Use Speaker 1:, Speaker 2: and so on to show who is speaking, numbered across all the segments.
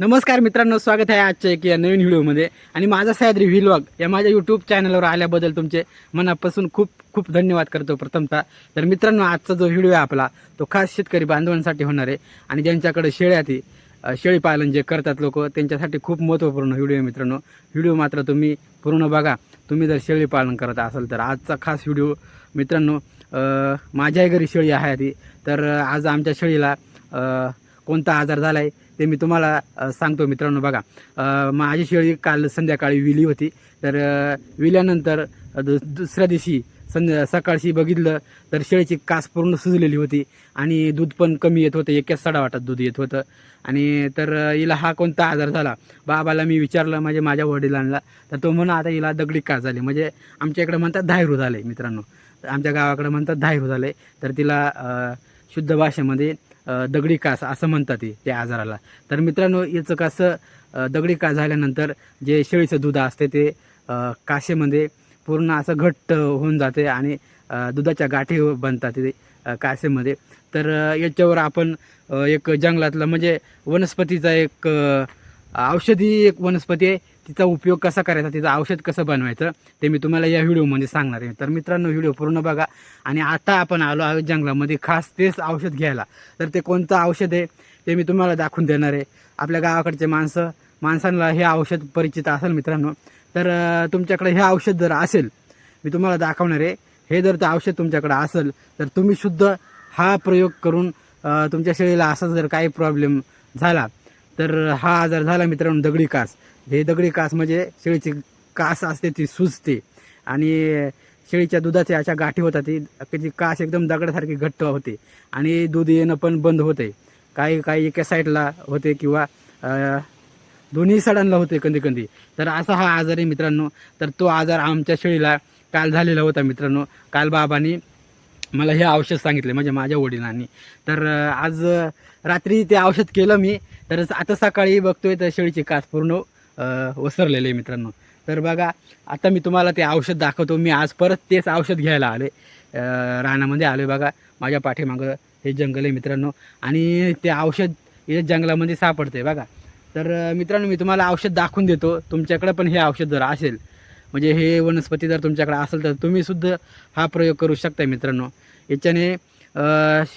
Speaker 1: नमस्कार मित्रांनो स्वागत आहे आजच्या एक या नवीन व्हिडिओमध्ये. आणि माझा सह्याद्री व्हिलॉग या माझ्या यूट्यूब चॅनलवर आल्याबद्दल तुमचे मनापासून खूप खूप धन्यवाद करतो प्रथमतः. तर मित्रांनो आजचा जो व्हिडिओ आहे आपला तो खास शेतकरी बांधवांसाठी होणार आहे. आणि ज्यांच्याकडे शेळ्या ती शेळी पालन जे करतात लोक त्यांच्यासाठी खूप महत्त्वपूर्ण व्हिडिओ आहे मित्रांनो. व्हिडिओ मात्र तुम्ही पूर्ण बघा. तुम्ही जर शेळी पालन करत असाल तर आजचा खास व्हिडिओ मित्रांनो माझ्याही घरी शेळी आहे ती. तर आज आमच्या शेळीला कोणता आजार झाला आहे ते मी तुम्हाला सांगतो मित्रांनो बघा. माझी शेळी काल संध्याकाळी विली होती. तर विल्यानंतर दुसऱ्या दिवशी संध्या सकाळशी बघितलं तर शेळीची कास पूर्ण सुजलेली होती आणि दूध पण कमी येत होतं. एकच सडा वाटत दूध येत होतं. आणि तर हिला हा कोणता आजार झाला? बाबाला मी विचारलं म्हणजे माझ्या वडिलांना. तर तो म्हणा आता हिला दगडी कास झाली. म्हणजे आमच्या इकडे म्हणतात धायरू झाले मित्रांनो. आमच्या गावाकडे म्हणतात धायरू झाले. तर तिला शुद्ध भाषेमध्ये दगडी कास असं म्हणतात ते त्या आजाराला. तर मित्रांनो याचं कसं दगडी कास झाल्यानंतर जे शेळीचं दूध असते ते कासेमध्ये पूर्ण असं घट्ट होऊन जाते आणि दुधाच्या गाठी बनतात ते कासेमध्ये. तर याच्यावर आपण एक जंगलातलं म्हणजे वनस्पतीचा एक औषधी एक वनस्पती आहे तिचा उपयोग कसा करायचा तिचं औषध कसं बनवायचं ते मी तुम्हाला या व्हिडिओमध्ये सांगणार आहे. तर मित्रांनो व्हिडिओ पूर्ण बघा. आणि आता आपण आलो आहोत जंगलामध्ये खास तेच औषध घ्यायला. तर ते कोणतं औषध आहे ते मी तुम्हाला दाखवून देणार आहे. आपल्या गावाकडचे माणसं माणसांना हे औषध परिचित असेल मित्रांनो. तर तुमच्याकडे हे औषध जर असेल मी तुम्हाला दाखवणार आहे. हे जर ते औषध तुमच्याकडे असेल तर तुम्ही शुद्ध हा प्रयोग करून तुमच्या शरीराला असा जर काही प्रॉब्लेम झाला तर हा आजार झाला मित्रांनो दगडी कास. हे दगडी कास म्हणजे शेळीची कास असते ती सुजते. आणि शेळीच्या दुधाच्या अशा गाठी होतात ती त्याची कास एकदम दगडासारखी घट्ट होते. आणि दूध येणं पण बंद होते काही काही एका साईडला होते किंवा दोन्ही सडांना होते कधी कधी तर असा हा आजार आहे मित्रांनो. तर तो आजार आमच्या शेळीला काल झालेला होता मित्रांनो. काल बाबांनी मला हे औषध सांगितले म्हणजे माझ्या वडिलांनी. तर आज रात्री ते औषध केलं मी. तर आता सकाळी बघतोय तर शेळीची कास पूर्ण अं, आहे मित्रांनो. तर बघा आता मी तुम्हाला ते औषध दाखवतो. मी आज परत तेच औषध घ्यायला आले रानामध्ये आलो बघा. माझ्या पाठीमागं हे जंगल आहे मित्रांनो. आणि ते औषध हे जंगलामध्ये सापडते बघा. तर मित्रांनो मी तुम्हाला औषध दाखवून देतो. तुमच्याकडे पण हे औषध जर असेल म्हणजे हे वनस्पती जर तुमच्याकडे असेल तर तुम्ही सुद्धा हा प्रयोग करू शकता मित्रांनो. याच्याने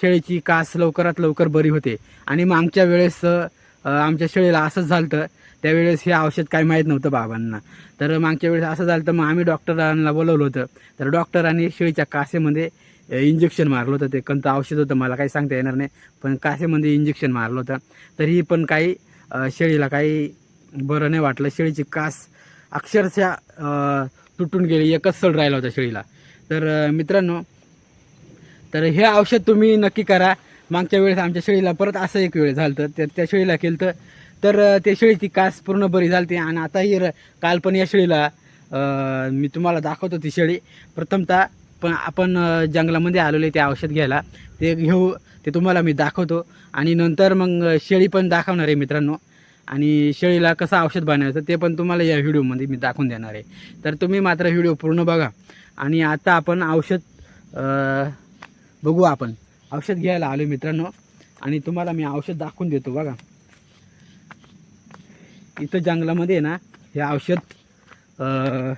Speaker 1: शेळीची कास लवकरात लवकर बरी होते. आणि मागच्या वेळेस आमच्या शेळीला असंच झालं तर त्यावेळेस हे औषध काय माहीत नव्हतं बाबांना. तर मागच्या वेळेस असं झालं तर मग आम्ही डॉक्टरांना बोलवलं होतं. तर डॉक्टरांनी शेळीच्या कासेमध्ये इंजेक्शन मारलं होतं. ते कोणतं औषध होतं मला काही सांगता येणार नाही. पण कासेमध्ये इंजेक्शन मारलं होतं. तरीही पण काही शेळीला काही बरं नाही वाटलं. शेळीची कास अक्षरशः तुटून गेली. एकच सड राहिला होता शेळीला. तर मित्रांनो तर हे औषध तुम्ही नक्की करा. मागच्या वेळेस आमच्या शेळीला परत असं एक वेळ झालं तर त्या शेळीला केलं तर त्या शेळीची कास पूर्ण बरी झाली आणि आताही र- काल पण या शेळीला मी तुम्हाला दाखवतो ती शेळी. प्रथमतः पण आपण जंगलामध्ये आलेले ते औषध घ्यायला. ते घेऊ ते तुम्हाला मी दाखवतो. आणि नंतर मग शेळी पण दाखवणार आहे मित्रांनो. आणि शेळीला कसं औषध बनवायचं ते पण तुम्हाला या व्हिडिओमध्ये मी दाखवून देणार आहे. तर तुम्ही मात्र व्हिडिओ पूर्ण बघा. आणि आता आपण औषध बघू आपण. औषध घ्यायला आलो मित्रांनो. आणि तुम्हाला मी औषध दाखवून देतो बघा. इथं जंगलामध्ये ना हे औषध अं,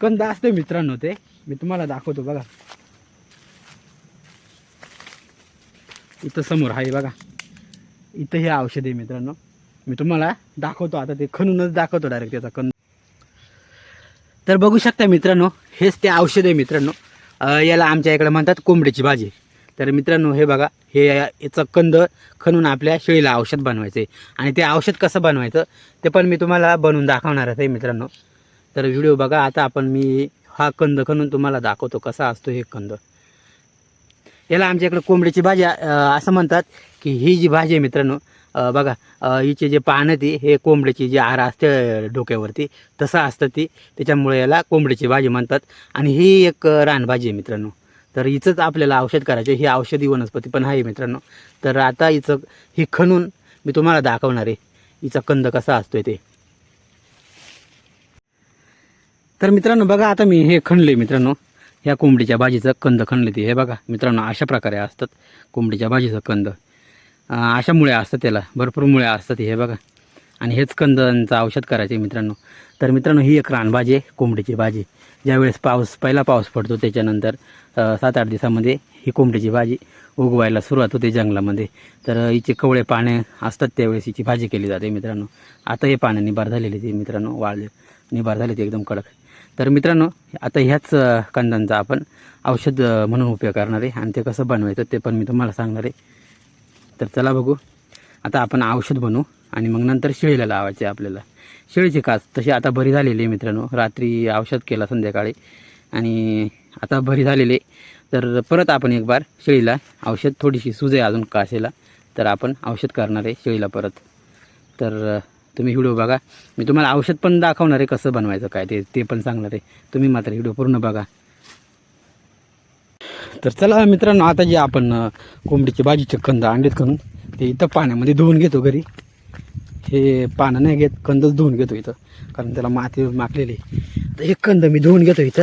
Speaker 1: कंद असते मित्रांनो ते. मी तुम्हाला दाखवतो बघा. इथं समोर आहे बघा. इथं हे औषध आहे मित्रांनो. मी तुम्हाला दाखवतो आता ते. खणूनच दाखवतो डायरेक्ट त्याचा कंद. तर बघू शकता मित्रांनो हेच ते औषध आहे मित्रांनो. याला आमच्या इकडे म्हणतात कोंबडीची भाजी. तर मित्रांनो हे बघा हे याचं कंद खणून आपल्या शेळीला औषध बनवायचं आहे आणि ते औषध कसं बनवायचं ते पण मी तुम्हाला बनवून दाखवणारच आहे मित्रांनो. तर व्हिडिओ बघा आता आपण मी हा कंद खणून तुम्हाला दाखवतो कसा असतो हे कंद. याला आमच्या इकडे कोंबडीची भाजी असं म्हणतात की ही जी भाजी आहे मित्रांनो बघा हिचे जे पानं ती हे कोंबडीची जी आर असते डोक्यावरती तसं असतं ती. त्याच्यामुळे याला कोंबडीची भाजी म्हणतात. आणि ही एक रानभाजी आहे मित्रांनो. तर हिचंच आपल्याला औषध करायचं ही औषधी वनस्पती पण आहे मित्रांनो. तर आता हिचं ही खणून मी तुम्हाला दाखवणार आहे. हिचा कंद कसा असतोय ते. तर मित्रांनो बघा आता मी हे खणले मित्रांनो. ह्या कोंबडीच्या भाजीचं कंद खणले ते. हे बघा मित्रांनो अशा प्रकारे असतात कोंबडीच्या भाजीचं कंद. अशा मुळे असतात त्याला. भरपूर मुळे असतात हे बघा. आणि हेच कंदांचं औषध करायचे मित्रांनो. तर मित्रांनो ही एक रानभाजी आहे कोंबडीची भाजी. ज्यावेळेस पाऊस पहिला पाऊस पडतो त्याच्यानंतर सात आठ दिवसामध्ये ही कोंबडीची भाजी उगवायला सुरुवात होते जंगलामध्ये. तर हिचे कवळे पाने असतात त्यावेळेस हिची भाजी केली जाते मित्रांनो. आता हे पानं निभार झालेली ती मित्रांनो वाळले निभार झाले ते एकदम कडक. तर मित्रांनो आता ह्याच कंदांचा आपण औषध म्हणून उपयोग करणार आहे. आणि ते कसं बनवायचं ते पण मी तुम्हाला सांगणार आहे. तर चला बघू. आता आपण औषध बनवू आणि मग नंतर शेळीला लावायचे आपल्याला. शिळीची कास तशी आता बरी झालेली आहे मित्रांनो. रात्री औषध केला संध्याकाळी. आणि आता बरी झालेली तर परत आपण एक बार शेळीला औषध थोडीशी सुज आहे अजून कासेला. तर आपण औषध करणार आहे शेळीला परत. तर तुम्ही व्हिडिओ बघा. मी तुम्हाला औषध पण दाखवणार आहे कसं बनवायचं काय ते ते पण सांगणार आहे. तुम्ही मात्र व्हिडिओ पूर्ण बघा. तर चला मित्रांनो आता जे आपण कोंबडीची भाजीचे कंद अंडीत करून ते इथं पाण्यामध्ये धुवून घेतो घरी. हे पानं नाही घेत कंदच धुवून घेतो इथं कारण त्याला माती माकलेली तर एक कंद मी धुवून घेतो इथं.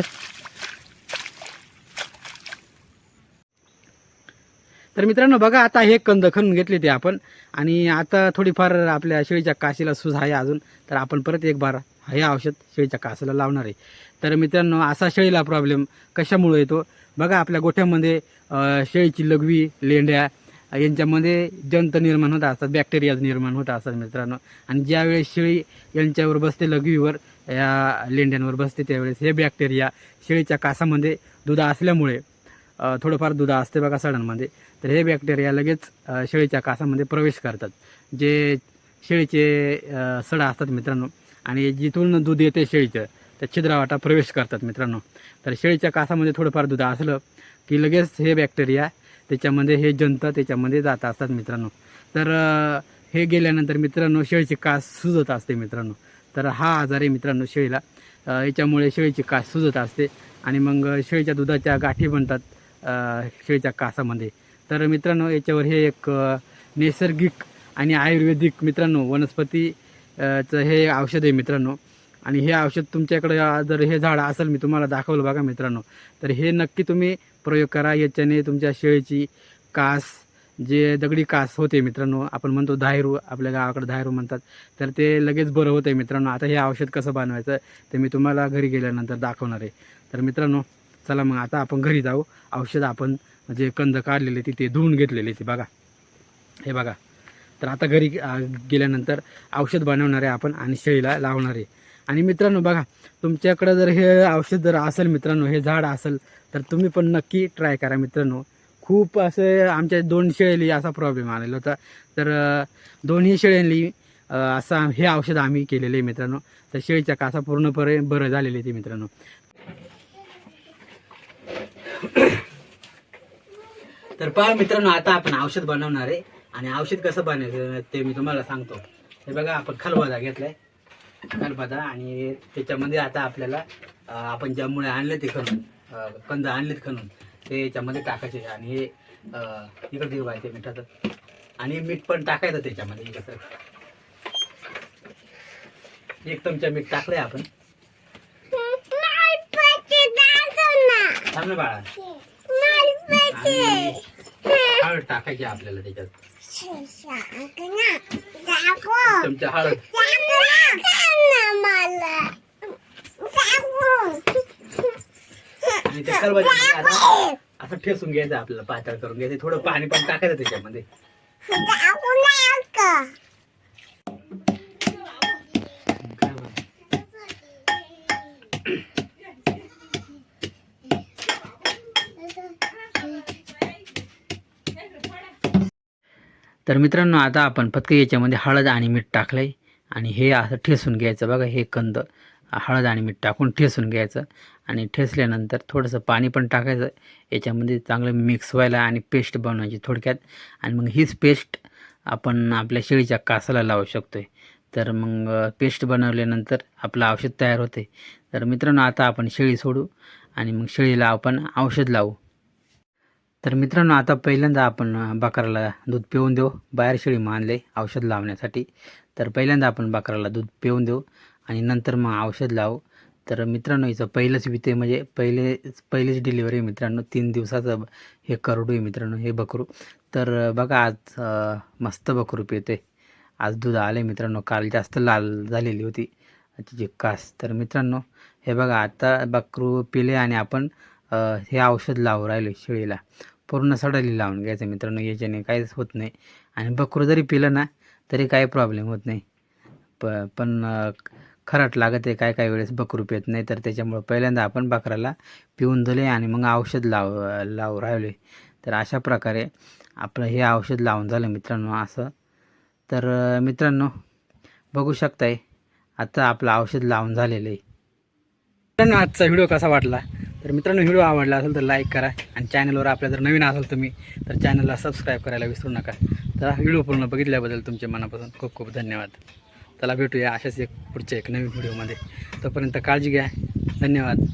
Speaker 1: तर मित्रांनो बघा आता हे कंद खणून घेतले ते आपण आणि आता थोडीफार आपल्या शेळीच्या काशीला सूज आहे अजून तर आपण परत एक बार हे औषध शेळीच्या काशीला लावणार आहे. तर मित्रांनो असा शेळीला प्रॉब्लेम कशामुळे येतो? बघा आपल्या गोठ्यामध्ये शेळीची लघवी लेंड्या यांच्यामध्ये जंत निर्माण होत असतात बॅक्टेरियाज निर्माण होत असतात मित्रांनो. आणि ज्यावेळेस शेळी यांच्यावर बसते लघवीवर या लेंड्यांवर बसते त्यावेळेस हे बॅक्टेरिया शेळीच्या कासामध्ये दुधा असल्यामुळे थोडंफार दुधा असते बघा सडांमध्ये तर हे बॅक्टेरिया लगेच शेळीच्या कासामध्ये प्रवेश करतात. जे शेळीचे सडा असतात मित्रांनो आणि जिथून दूध येते शेळीचं त्या छिद्रावाटा प्रवेश करतात मित्रांनो. तर शेळीच्या कासामध्ये थोडंफार दूध असलं की लगेच हे बॅक्टेरिया त्याच्यामध्ये हे जंत त्याच्यामध्ये जात असतात मित्रांनो. तर हे गेल्यानंतर मित्रांनो शेळीची कास सुजत असते मित्रांनो. तर हा आजार आहे मित्रांनो शेळीला. याच्यामुळे शेळीची कास सुजत असते आणि मग शेळीच्या दुधाच्या गाठी बनतात शेळीच्या कासामध्ये. तर मित्रांनो याच्यावर हे एक नैसर्गिक आणि आयुर्वेदिक मित्रांनो वनस्पतीचं हे औषध आहे मित्रांनो. आणि हे औषध तुमच्याकडे जर हे झाड असेल मी तुम्हाला दाखवलं बघा मित्रांनो. तर हे नक्की तुम्ही प्रयोग करा. याच्याने तुमच्या शेळीची कास जे दगडी कास होते मित्रांनो आपण म्हणतो धायरू आपल्या गावाकडे धायरू म्हणतात तर ते लगेच बरं होतं आहे मित्रांनो. आता हे औषध कसं बनवायचं ते मी तुम्हाला घरी गेल्यानंतर दाखवणार आहे. तर मित्रांनो चला मग आता आपण घरी जाऊ. औषध आपण जे कंद काढलेले तिथे धुवून घेतलेले ते बघा. हे बघा. तर आता घरी गेल्यानंतर औषध बनवणार आहे आपण आणि शेळीला लावणार आहे. आणि मित्रांनो बघा तुमच्याकडं जर हे औषध जर असेल मित्रांनो हे झाड असेल तर तुम्ही पण नक्की ट्राय करा मित्रांनो. खूप असे आमच्या दोन शेळीली असा प्रॉब्लेम आलेला होता. तर दोन्ही शेळ्यांनी असा हे औषध आम्ही केलेले आहे मित्रांनो. तर शेळीच्या कासा पूर्णपणे बरं झालेले ते मित्रांनो. तर पहा मित्रांनो आता आपण औषध बनवणार आहे. आणि औषध कसं बनवायचं ते मी तुम्हाला सांगतो. हे बघा आपण खलबदा घेतलाय. खलबदा आणि त्याच्यामध्ये आता आपल्याला आपण ज्या मुळे आणले ते खणून कंद आणलेत खणून ते याच्यामध्ये टाकायचे आणि हे इकडे ठेवायचे मिठाचं आणि मीठ पण टाकायचं त्याच्यामध्ये इकडं एक चमचा मीठ टाकलंय आपण थांब ना बाळा हळद टाकायची आपल्याला त्याच्यात चमचा हळद ते असं ठेसून घ्यायचं आपल्याला पातळ करून घ्यायचं थोडं पाणी पण टाकायचं त्याच्यामध्ये. तर मित्रांनो आता आपण फक्त याच्यामध्ये हळद आणि मीठ टाकलंय. आणि हे असं ठेसून घ्यायचं. बघा हे कंद हळद आणि मीठ टाकून ठेसून घ्यायचं. आणि ठेसल्यानंतर थोडंसं पाणी पण टाकायचं. याच्यामध्ये चांगलं मिक्स व्हायला आणि पेस्ट बनवायची थोडक्यात. आणि मग हीच पेस्ट आपण आपल्या शेळीच्या कासाला लावू शकतोय. तर मग पेस्ट बनवल्यानंतर आपलं औषध तयार होते. तर मित्रांनो आता आपण शेळी सोडू आणि मग शेळीला आपण औषध लावू. तर मित्रांनो आता पहिल्यांदा आपण बकराला दूध पिऊन देऊ. बाहेर शेळी मानले औषध लावण्यासाठी. तर पहिल्यांदा आपण बकराला दूध पिऊन देऊ आणि नंतर मग औषध लावू. तर मित्रांनो हिचं पहिलंच विते म्हणजे पहिले पहिलीच डिलिव्हरी मित्रांनो. तीन दिवसाचं हे करडू आहे मित्रांनो हे बकरू. तर बघा आज मस्त बकरू पिते आज दूध आले मित्रांनो काल जास्त लाल झालेली होती. तिची कास. तर मित्रांनो हे बघा आता बकरू पिले आणि आपण हे औषध लावून राहिलो शेळीला. पूर्ण सडाली लावून घ्यायचं मित्रांनो याच्याने काहीच होत नाही. आणि बकरू जरी पिलं ना तरी काही प्रॉब्लेम होत नाही. प पण खराट लागत आहे काय काय वेळेस बकरू पित नाही तर त्याच्यामुळं पहिल्यांदा आपण बकराला पिऊन दिले आणि मग औषध लाव लावू राहिले. तर अशा प्रकारे आपलं हे औषध लावून झालं मित्रांनो असं. तर मित्रांनो बघू शकताय आता आपलं औषध लावून झालेलं आहे. मित्रांनो आजचा व्हिडिओ कसा वाटला? तर मित्रांनो व्हिडिओ आवडला असेल तर लाईक करा आणि चॅनलवर आपल्या जर नवीन असाल तुम्ही तर चॅनलला सबस्क्राईब करायला विसरू नका. तर हा व्हिडिओ पूर्ण बघितल्याबद्दल तुमच्या मनापासून खूप खूप धन्यवाद. चला भेटूया अशाच एक पुढच्या एक नवीन व्हिडिओमध्ये तोपर्यंत काळजी घ्या. धन्यवाद.